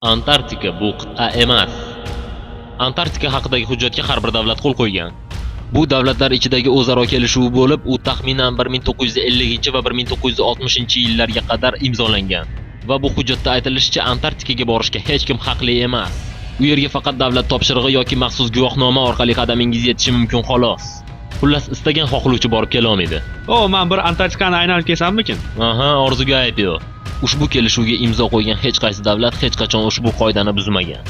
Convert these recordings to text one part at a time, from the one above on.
Antarktika bu qit'a emas. Antarktika haqidagi hujjatga har bir davlat qo'l qo'ygan. Bu davlatlar ichidagi o'zaro kelishuv bo'lib, u taxminan 1950 va 1960 yillarga qadar imzolangan. Va bu hujjatda aytilishicha Antarktikaga borishga hech kim haqli emas. U yerga faqat davlat topshirig'i yoki maxsus guvohnoma orqali qadamingiz yetishi mumkin xolos. Xullas istagan xohlovchi borib kela olmaydi. O, men bir Antarktikani aylanib kelsammikin? Aha, orzuga ayb yo'q. Ushbu kelishuvga imzo qo'ygan hech qaysi davlat hech qachon ushbu qoidani buzmagan.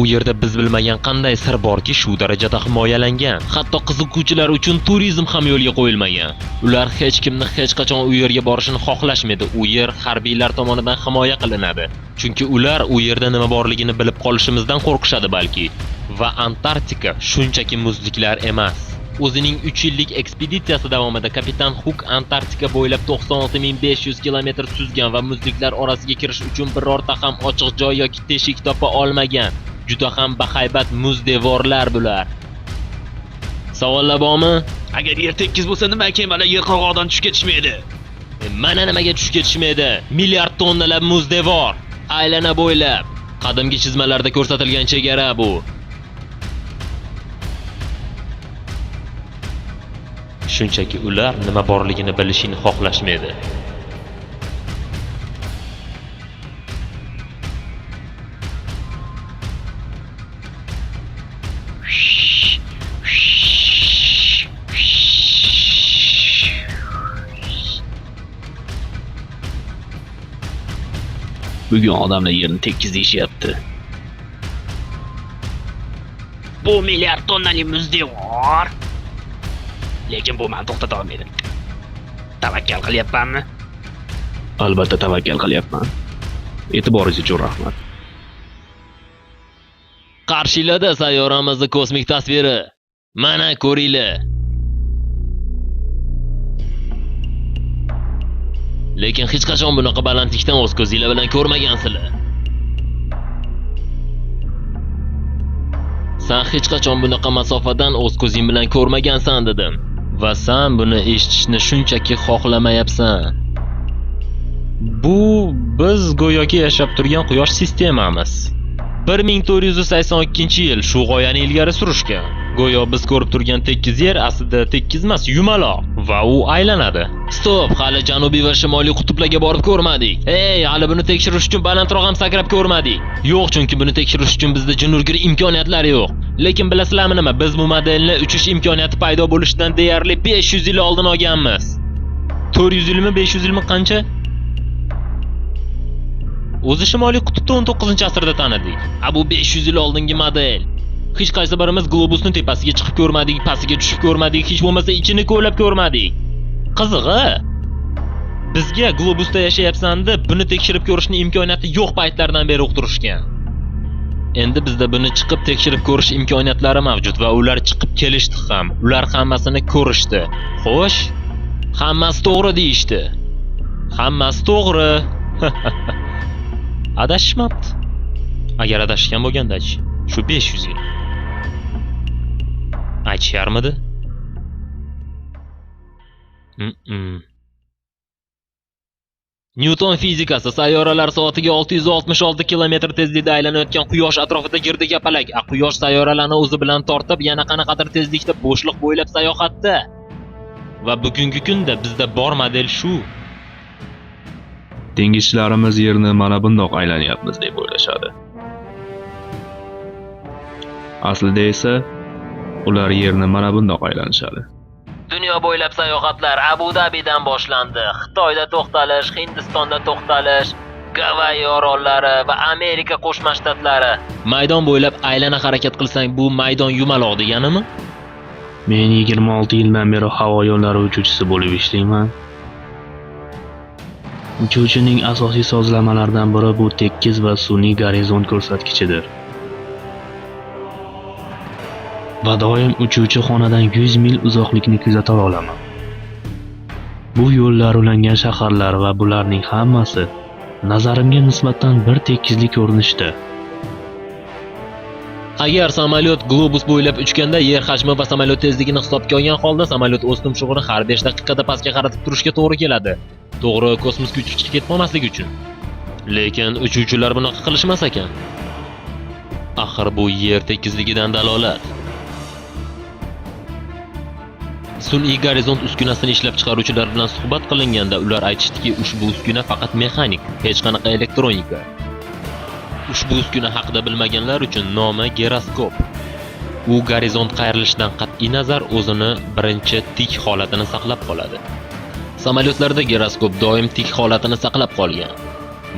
U yerda biz bilmagan qanday sir borki, shu darajada himoyalangan. Hatto qiziquvchilar uchun turizm ham yo'lga qo'yilmagan. Ular hech kimni hech qachon u yerga borishini xohlashmaydi. U yer harbiylar tomonidan himoya qilinadi. Chunki ular u yerda nima borligini bilib qolishimizdan qo'rqishadi balki. Va Antarktika shunchaki muzliklar emas. O'zining 3 yillik ekspeditsiyasi davomida kapitan Huk Antarktika bo'ylab 96500 kilometr suzgan va muzliklar orasiga kirish uchun birorta ham ochiq joy yoki teshik topa olmagan. Juda ham bahaybat muz devorlar bular. Savollar bormi? Agar yer tekis bo'lsa nima kemalar yer qirg'og'idan tushib ketishmaydi? E, Mana nimaga tushib ketishmaydi? Milliard tonnalab muz devor, aylana bo'ylab. Qadimgi chizmalarda ko'rsatilgan chegara bu. Shunchaki ular nima borligini bilishini xohlashmaydi. Bugun odamlar yerni tekis deyishyapti. Bu milliard tonnali muz devor. Lekin bu meni to'xtata olmaydi. Tavakkal qilyapmanmi? Albatta tavakkal qilyapman. E'tiboringiz uchun rahmat. Qarshilada sayyoramizni kosmik tasviri. Mana ko'ringlar. Lekin hech qachon bunaqa balandlikdan o'z ko'zinglar bilan ko'rmagansizlar. San hech qachon bunaqa masofadan o'z ko'zing bilan ko'rmagansan dedim. Va san buni eshitishni shunchaki xohlamayapsan. Bu biz go'yoki yashab turgan quyosh sistemamiz. 1482-yil shu g'oyani ilgari surishgan. Go'yo biz ko'rib turgan tekis yer aslida tekis emas, yumaloq va u aylanadi. Stop, hali janubiy va shimoliy qutblarga borib ko'rmadik. Ey, hali buni tekshirish uchun balandroq ham sakrab ko'rmadik. Yo'q, chunki buni tekshirish uchun bizda junurgir imkoniyatlar yo'q. Lekin bilasizlarmi nima? Biz bu modelni uchish imkoniyati paydo bo'lishidan deyarli 500 yil oldin olganmiz. 400 yilmi, 500 yilmi qancha? O'zi Shimoliy qutbda 19-asrda tanidik. A bu 500 yil oldingi model. Hech qaysi birimiz globusni tepasiga chiqib ko'rmadik, pastiga tushib ko'rmadik, hech bo'lmasa ichini ko'lab ko'rmadik. Qizig'i, bizga globusda yashayapsan deb buni tekshirib ko'rishning imkoniyati yo'q paytlardan beri uqtirishgan. Endi bizda buni chiqib tekshirib ko'rish imkoniyatlari mavjud va ular chiqib kelishdi ham. Ular hammasini ko'rishdi. Xo'sh, hammasi to'g'ri deyishdi. Hammasi to'g'ri. Adashmabdi. Agar adashgan bo'lganda-chi, shu 500 yil. Aytisharmidi? Mm-mm. Newton fizikasi sayyoralar soatiga 666 kilometr tezlikda aylanayotgan quyosh atrofida girdi kapalak. A quyosh sayyoralarni o'zi bilan tortib, yana qanaqadir tezlikda bo'shliq bo'ylab sayohatda. Va bugungi kunda bizda bor model shu. Dengizchilarimiz yerni mana bundoq aylanyapmiz deb o'ylashadi. Aslida esa ular yerni mana bundoq aylanishadi. Dunyo bo'ylab sayohatlar Abu Dabidan boshlandi. Xitoyda to'xtalish, Hindistonda to'xtalish, Gavayi orollari va Amerika Qo'shma Shtatlari. Maydon bo'ylab aylana harakat qilsang, bu maydon yumaloq deganimi? Men 26 yildan beri havo yo'llari uchuvchisi bo'lib ishlayman. Uchuvchining asosiy sozlamalaridan biri bu tekis va sun'iy gorizont ko'rsatkichidir. Va doim uchuvchi xonadan 100 mil uzoqlikni kuzata olaman. Bu yo'llar ulangan shaharlar va bularning hammasi nazarimga nisbatan bir tekislik ko'rinishda. Agar samolyot globus bo'ylab uchganda yer hajmi va samolyot tezligini hisobga olgan holda samolyot o'z tumshug'ini har 5 daqiqada pastga qaratib turishga to'g'ri keladi. To'g'ri, kosmos uchishga ketmasligi uchun. Lekin uchuvchilar bunaqa qilishmas ekan. Axir bu yer tekizligidan dalolat. Sun'iy gorizont uskunasini ishlab chiqaruvchilar bilan suhbat qilinganda ular aytishdiki, ushbu uskuna faqat mexanik, hech qanaqa elektronika. Ushbu uskuna haqida bilmaganlar uchun nomi giroskop. U gorizont qayrilishidan qat'iy nazar o'zini birinchi tik holatini saqlab qoladi. Samolyotlarda giroskop doim tik holatini saqlab qolgan.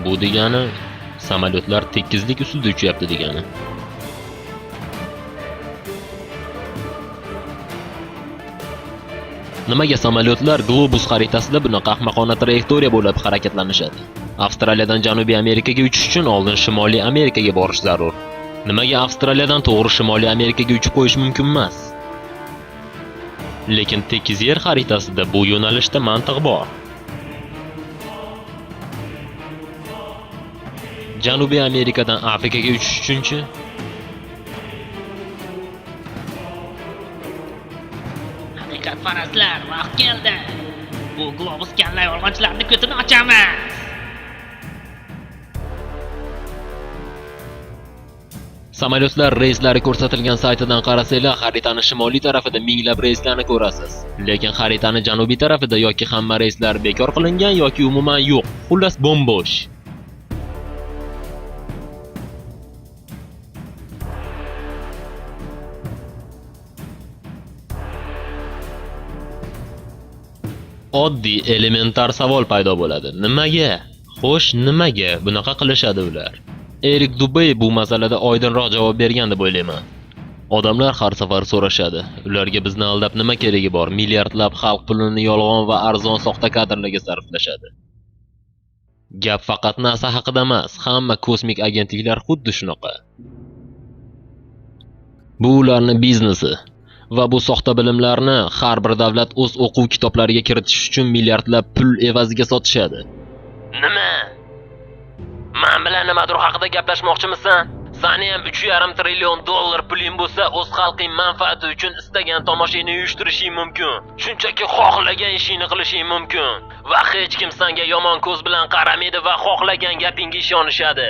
Bu degani samolyotlar tekizlik ustida uchyapti degani. Nimaga samolyotlar globus xaritasida bunaqa ahmoqona trayektoriya bo'lib harakatlanishadi? Avstraliyadan Janubiy Amerikaga uchish uchun oldin Shimoliy Amerikaga borish zarur. Nimaga Avstraliyadan to'g'ri Shimoliy Amerikaga uchib qo'yish mumkin emas? Lekin tekis yer xaritasida bu yo'nalishda mantiq bor. Janubiy Amerikadan Afrikaga uchish uchunchi Haqiqatparastlar, vaqt keldi. Bu globus kalla yolg'onchilarni ko'tini ochamiz. Samolyotlar reyslari ko'rsatilgan saytidan qarasanglar, xaritani shimoliy tarafida minglab reyslarni ko'rasiz. Lekin xaritani janubiy tarafida yoki hamma reyslar bekor qilingan yoki umuman yo'q. Xullas bo'm-bo'sh. Oddiy elementar savol paydo bo'ladi. Nimaga? Xo'sh, nimaga bunaqa qilishadi ular? Erik Dubey bu masalada oydinroq javob bergan deb o'ylayman. Odamlar har safar so'rashadi. Ularga bizni aldab nima keragi bor? Milliardlab xalq pulini yolg'on va arzon soxta kadrlarga sarflashadi. Gap faqat NASA haqida emas, hamma kosmik agentliklar xuddi shunaqa. Bu ularning biznesi va bu soxta bilimlarni har bir davlat o'z o'quv kitoblariga kiritish uchun milliardlab pul evaziga sotishadi. Nima? Men bilan nimadir haqida gaplashmoqchimisan? Sani ham 3,5 trillion dollar puling bo'lsa, o'z xalqing manfaati uchun istagan tomoshani uyushtirishing mumkin. Shunchaki xohlagan ishingni qilishing mumkin va hech kim senga yomon ko'z bilan qaramaydi va xohlagan gapingga ishonishadi.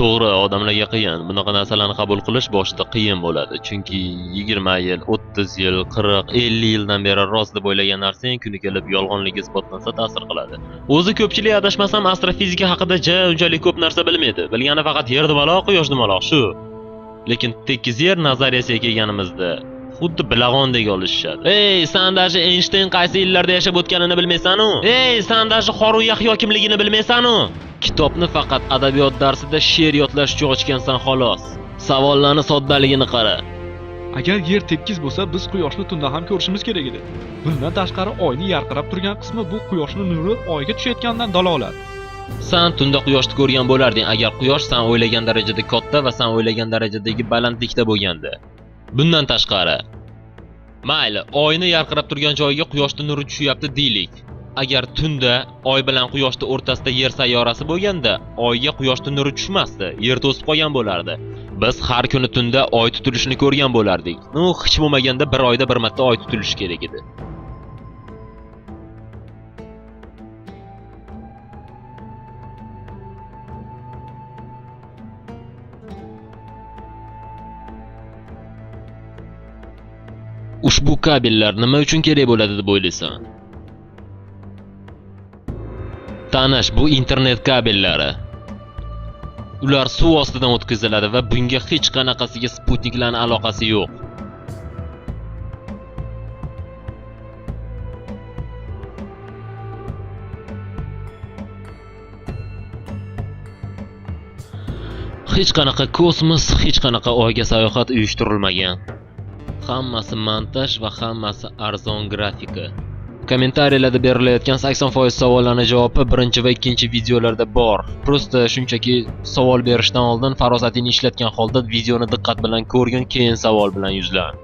To'g'ri, odamlarga qiyin. Bunaqa narsalarni qabul qilish boshida qiyin bo'ladi, chunki 20 yil, 30 yil, 40, 50 yildan beri rost deb o'ylagan narsang kuni kelib yolg'onligi isbotlansa ta'sir qiladi. O'zi ko'pchilik adashmasam astrofizika haqida ja unchalik ko'p narsa bilmaydi. Bilgani faqat yer dumaloq, quyosh dumaloq shu. Lekin tekis yer nazariyasiga kelganimizda xuddi bilag'ondek olishishadi. Ey, san даже Einstein qaysi yillarda yashab o'tganini bilmaysan-u? Ey, san даже xoru Yahyo kimligini bilmaysan-u? Kitobni faqat adabiyot darsida she'r yodlash uchun ochgansan xolos. Savollarni soddaligini qara. Agar yer tekis bo'lsa, biz quyoshni tunda ham ko'rishimiz kerak edi. Bundan tashqari oyning yarqirab turgan qismi bu quyoshning nuri oyga tushayotganidan dalolat. San tunda quyoshni ko'rgan bo'larding agar quyosh san o'ylagan darajada katta va san o'ylagan darajadagi balandlikda bo'lganda. Bundan tashqari, mayli, oyni yarqirab turgan joyiga quyoshning nuri tushyapti deylik. Agar tunda oy bilan quyoshni o'rtasida yer sayyorasi bo'lganda, oyga quyoshni nuri tushmasdi, yer to'sib qolgan bo'lardi. Biz har kuni tunda oy tutilishini ko'rgan bo'lardik. Nu, hech bo'lmaganda bir oyda bir marta oy tutilishi kerak edi. Ushbu kabellar nima uchun kerak bo'ladi deb o'ylaysan? Tanish, bu internet kabellari. Ular suv ostidan o'tkaziladi va bunga hech qanaqasiga sputniklarning aloqasi yo'q. Hech qanaqa kosmos, hech qanaqa oyga sayohat uyushtirilmagan. Hammasi montaj va hammasi arzon grafika. Kommentariyalarda berilayotgan 80% savollarning javobi birinchi va ikkinchi videolarda bor. Prosta shunchaki savol berishdan oldin farosatingni ishlatgan holda videoni diqqat bilan ko'rgin, keyin savol bilan yuzlan.